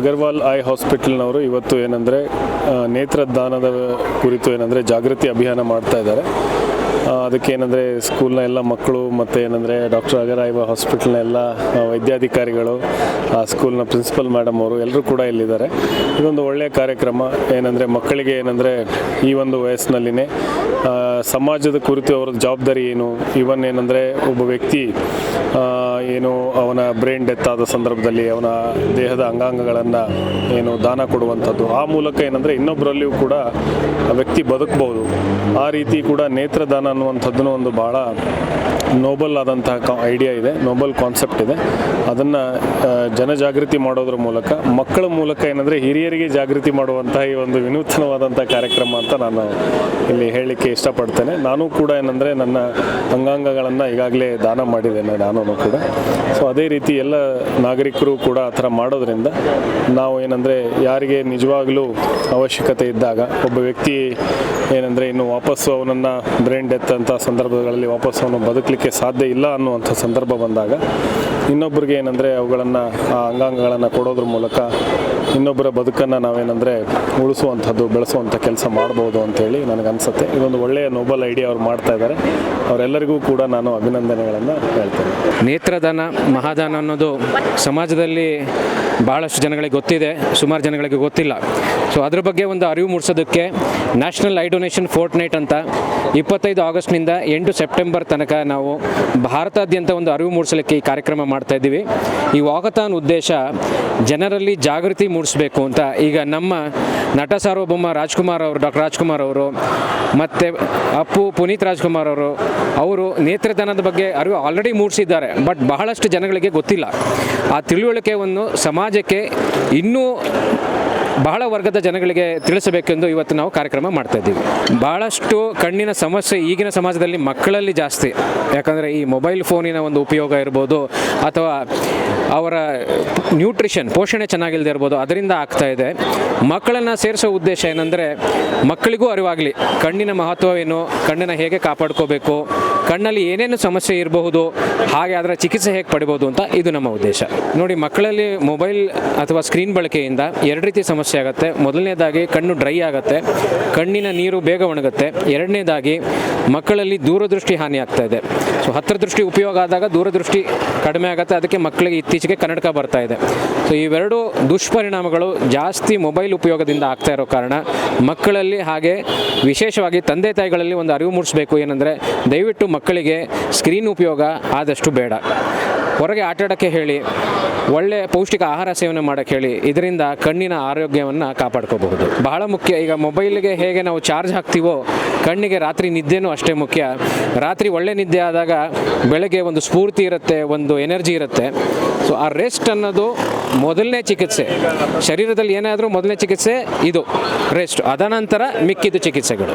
Agarwal I ಹಾಸ್ಪಿಟಲ್ನವರು ಇವತ್ತು ಏನಂದರೆ ನೇತ್ರದಾನದ ಕುರಿತು ಏನಂದರೆ ಜಾಗೃತಿ ಅಭಿಯಾನ ಮಾಡ್ತಾ ಇದ್ದಾರೆ. ಅದಕ್ಕೇನಂದರೆ ಸ್ಕೂಲ್ನ ಎಲ್ಲ ಮಕ್ಕಳು ಮತ್ತು ಏನಂದರೆ ಡಾಕ್ಟರ್ ಅಗರಾಯ್ವ ಹಾಸ್ಪಿಟಲ್ನ ಎಲ್ಲ ವೈದ್ಯಾಧಿಕಾರಿಗಳು, ಆ ಸ್ಕೂಲ್ನ ಪ್ರಿನ್ಸಿಪಲ್ ಮೇಡಮ್ ಅವರು ಎಲ್ಲರೂ ಕೂಡ ಇಲ್ಲಿದ್ದಾರೆ. ಇದೊಂದು ಒಳ್ಳೆಯ ಕಾರ್ಯಕ್ರಮ. ಏನಂದರೆ ಮಕ್ಕಳಿಗೆ ಏನಂದರೆ ಈ ಒಂದು ವಯಸ್ಸಿನಲ್ಲಿನೇ ಸಮಾಜದ ಕುರಿತು ಅವರ ಜವಾಬ್ದಾರಿ ಏನು? ಇವನ್ ಏನಂದರೆ ಒಬ್ಬ ವ್ಯಕ್ತಿ ಬ್ರೈನ್ ಡೆತ್ ಆದ ಸಂದರ್ಭದಲ್ಲಿ ಅವನ ದೇಹದ ಅಂಗಾಂಗಗಳನ್ನು ಏನು ದಾನ ಕೊಡುವಂಥದ್ದು. ಆ ಮೂಲಕ ಏನಂದರೆ ಇನ್ನೊಬ್ಬರಲ್ಲಿಯೂ ಕೂಡ ವ್ಯಕ್ತಿ ಬದುಕಬಹುದು. ಆ ರೀತಿ ಕೂಡ ನೇತ್ರದಾನ ಅನ್ನುವಂಥದ್ದು ಒಂದು ಭಾಳ ನೋಬಲ್ ಆದಂತಹ ಐಡಿಯಾ ಇದೆ ನೋಬಲ್ ಕಾನ್ಸೆಪ್ಟ್ ಇದೆ. ಅದನ್ನು ಜನಜಾಗೃತಿ ಮಾಡೋದ್ರ ಮೂಲಕ, ಮಕ್ಕಳ ಮೂಲಕ ಏನಂದರೆ ಹಿರಿಯರಿಗೆ ಜಾಗೃತಿ ಮಾಡುವಂತಹ ಈ ಒಂದು ವಿನೂತನವಾದಂಥ ಕಾರ್ಯಕ್ರಮ ಅಂತ ನಾನು ಇಲ್ಲಿ ಹೇಳಲಿಕ್ಕೆ ಇಷ್ಟಪಡ್ತೇನೆ. ನಾನು ಕೂಡ ಏನಂದರೆ ನನ್ನ ಅಂಗಾಂಗಗಳನ್ನು ಈಗಾಗಲೇ ದಾನ ಮಾಡಿದ್ದೇನೆ, ನಾನು ಕೂಡ. ಸೊ ಅದೇ ರೀತಿ ಎಲ್ಲ ನಾಗರಿಕರು ಕೂಡ ಆ ಥರ ಮಾಡೋದ್ರಿಂದ ನಾವು ಏನಂದರೆ ಯಾರಿಗೆ ನಿಜವಾಗಲೂ ಅವಶ್ಯಕತೆ ಇದ್ದಾಗ, ಒಬ್ಬ ವ್ಯಕ್ತಿ ಏನಂದರೆ ಇನ್ನು ವಾಪಸ್ಸು ಅವನನ್ನು ಬ್ರೈನ್ ಡೆತ್ ಅಂತ ಸಂದರ್ಭಗಳಲ್ಲಿ ವಾಪಸ್ಸು ಅವನು ಬದುಕಲಿಕ್ಕೆ ಸಾಧ್ಯ ಇಲ್ಲ ಅನ್ನುವಂಥ ಸಂದರ್ಭ ಬಂದಾಗ ಇನ್ನೊಬ್ಬರಿಗೆ ಏನಂದರೆ ಅವುಗಳನ್ನು, ಆ ಅಂಗಾಂಗಗಳನ್ನು ಕೊಡೋದ್ರ ಮೂಲಕ ಇನ್ನೊಬ್ಬರ ಬದುಕನ್ನು ನಾವೇನಂದರೆ ಉಳಿಸುವಂಥದ್ದು, ಬೆಳೆಸುವಂಥ ಕೆಲಸ ಮಾಡ್ಬೋದು ಅಂತೇಳಿ ನನಗನ್ಸುತ್ತೆ. ಇದೊಂದು ಒಳ್ಳೆಯ ನೋಬಲ್ ಐಡಿಯಾ ಅವ್ರು ಮಾಡ್ತಾ ಇದ್ದಾರೆ. ಅವರೆಲ್ಲರಿಗೂ ಕೂಡ ನಾನು ಅಭಿನಂದನೆಗಳನ್ನು ಹೇಳ್ತೇನೆ. ನೇತ್ರದಾನ, ಮಹಾದಾನ ಅನ್ನೋದು ಸಮಾಜದಲ್ಲಿ ಭಾಳಷ್ಟು ಜನಗಳಿಗೆ ಗೊತ್ತಿದೆ. ಸುಮಾರು ಜನಗಳಿಗೆ ಗೊತ್ತಿಲ್ಲ. ಸೊ ಅದ್ರ ಬಗ್ಗೆ ಒಂದು ಅರಿವು ಮೂಡಿಸೋದಕ್ಕೆ national eye donation fort night ಅಂತ ಇಪ್ಪತ್ತೈದು ಆಗಸ್ಟ್ನಿಂದ ಎಂಟು ಸೆಪ್ಟೆಂಬರ್ ತನಕ ನಾವು ಭಾರತಾದ್ಯಂತ ಒಂದು ಅರಿವು ಮೂಡಿಸಲಿಕ್ಕೆ ಈ ಕಾರ್ಯಕ್ರಮ ಮಾಡ್ತಾ ಇದ್ದೀವಿ. ಈ ವಾಕಥಾನ್ ಉದ್ದೇಶ ಜನರಲ್ಲಿ ಜಾಗೃತಿ ಮೂಡಿಸಬೇಕು ಅಂತ. ಈಗ ನಮ್ಮ ನಟ ಸಾರ್ವಭೌಮ ರಾಜ್ಕುಮಾರ್ ಅವರು, ಡಾಕ್ಟರ್ ರಾಜ್ಕುಮಾರ್ ಅವರು, ಮತ್ತು ಅಪ್ಪು ಪುನೀತ್ ರಾಜ್ಕುಮಾರ್ ಅವರು ಅವರು ನೇತ್ರದಾನದ ಬಗ್ಗೆ ಅರಿವು ಆಲ್ರೆಡಿ ಮೂಡಿಸಿದ್ದಾರೆ. ಬಟ್ ಬಹಳಷ್ಟು ಜನಗಳಿಗೆ ಗೊತ್ತಿಲ್ಲ. ಆ ತಿಳುವಳಿಕೆಯನ್ನು ಸಮಾಜಕ್ಕೆ ಇನ್ನೂ ಬಹಳ ವರ್ಗದ ಜನಗಳಿಗೆ ತಿಳಿಸಬೇಕೆಂದು ಇವತ್ತು ನಾವು ಕಾರ್ಯಕ್ರಮ ಮಾಡ್ತಾ ಇದ್ದೀವಿ. ಬಹಳಷ್ಟು ಕಣ್ಣಿನ ಸಮಸ್ಯೆ ಈಗಿನ ಸಮಾಜದಲ್ಲಿ ಮಕ್ಕಳಲ್ಲಿ ಜಾಸ್ತಿ. ಯಾಕಂದರೆ ಈ ಮೊಬೈಲ್ ಫೋನಿನ ಒಂದು ಉಪಯೋಗ ಇರ್ಬೋದು, ಅಥವಾ ಅವರ ನ್ಯೂಟ್ರಿಷನ್, ಪೋಷಣೆ ಚೆನ್ನಾಗಿಲ್ಲದೆ ಇರ್ಬೋದು, ಅದರಿಂದ ಆಗ್ತಾ ಇದೆ. ಮಕ್ಕಳನ್ನು ಸೇರಿಸೋ ಉದ್ದೇಶ ಏನಂದರೆ ಮಕ್ಕಳಿಗೂ ಅರಿವಾಗಲಿ, ಕಣ್ಣಿನ ಮಹತ್ವವೇನು ಕಣ್ಣನ್ನು ಹೇಗೆ ಕಾಪಾಡ್ಕೋಬೇಕು ಕಣ್ಣಲ್ಲಿ ಏನೇನು ಸಮಸ್ಯೆ ಇರಬಹುದು, ಹಾಗೆ ಅದರ ಚಿಕಿತ್ಸೆ ಹೇಗೆ ಪಡಿಬೋದು ಅಂತ ಇದು ನಮ್ಮ ಉದ್ದೇಶ. ನೋಡಿ, ಮಕ್ಕಳಲ್ಲಿ ಮೊಬೈಲ್ ಅಥವಾ ಸ್ಕ್ರೀನ್ ಬಳಕೆಯಿಂದ ಎರಡು ರೀತಿ ಸಮಸ್ಯೆ ಆಗುತ್ತೆ. ಮೊದಲನೇದಾಗಿ ಕಣ್ಣು ಡ್ರೈ ಆಗುತ್ತೆ, ಕಣ್ಣಿನ ನೀರು ಬೇಗ ಒಣಗುತ್ತೆ. ಎರಡನೇದಾಗಿ ಮಕ್ಕಳಲ್ಲಿ ದೂರದೃಷ್ಟಿ ಹಾನಿ ಆಗ್ತಾ ಇದೆ. ಸೊ ಹತ್ತಿರ ದೃಷ್ಟಿ ಉಪಯೋಗ ಆದಾಗ ದೂರದೃಷ್ಟಿ ಕಡಿಮೆ ಆಗುತ್ತೆ. ಅದಕ್ಕೆ ಮಕ್ಕಳಿಗೆ ಇತ್ತೀಚೆಗೆ ಕನ್ನಡಕ ಬರ್ತಾ ಇದೆ. ಸೊ ಇವೆರಡು ದುಷ್ಪರಿಣಾಮಗಳು ಜಾಸ್ತಿ ಮೊಬೈಲ್ ಉಪಯೋಗದಿಂದ ಆಗ್ತಾ ಇರೋ ಕಾರಣ, ಮಕ್ಕಳಲ್ಲಿ ಹಾಗೆ ವಿಶೇಷವಾಗಿ ತಂದೆ ತಾಯಿಗಳಲ್ಲಿ ಒಂದು ಅರಿವು ಮೂಡಿಸಬೇಕು ಏನಂದರೆ, ದಯವಿಟ್ಟು ಮಕ್ಕಳಿಗೆ ಸ್ಕ್ರೀನ್ ಉಪಯೋಗ ಆದಷ್ಟು ಬೇಡ. ಹೊರಗೆ ಆಟಾಡೋಕ್ಕೆ ಹೇಳಿ, ಒಳ್ಳೆ ಪೌಷ್ಟಿಕ ಆಹಾರ ಸೇವನೆ ಮಾಡೋಕ್ಕೆ ಹೇಳಿ, ಇದರಿಂದ ಕಣ್ಣಿನ ಆರೋಗ್ಯವನ್ನು ಕಾಪಾಡ್ಕೋಬಹುದು. ಬಹಳ ಮುಖ್ಯ, ಈಗ ಮೊಬೈಲ್ಗೆ ಹೇಗೆ ನಾವು ಚಾರ್ಜ್ ಹಾಕ್ತೀವೋ, ಕಣ್ಣಿಗೆ ರಾತ್ರಿ ನಿದ್ದೆನೂ ಅಷ್ಟೇ ಮುಖ್ಯ. ರಾತ್ರಿ ಒಳ್ಳೆ ನಿದ್ದೆ ಆದಾಗ ಬೆಳಗ್ಗೆ ಒಂದು ಸ್ಫೂರ್ತಿ ಇರುತ್ತೆ, ಒಂದು ಎನರ್ಜಿ ಇರುತ್ತೆ. ಸೊ ಆ ರೆಸ್ಟ್ ಅನ್ನೋದು ಮೊದಲನೇ ಚಿಕಿತ್ಸೆ. ಶರೀರದಲ್ಲಿ ಏನಾದರೂ ಮೊದಲನೇ ಚಿಕಿತ್ಸೆ, ಇದು ರೆಸ್ಟ್. ಅದನಂತರ ಮಿಕ್ಕಿದ ಚಿಕಿತ್ಸೆಗಳು.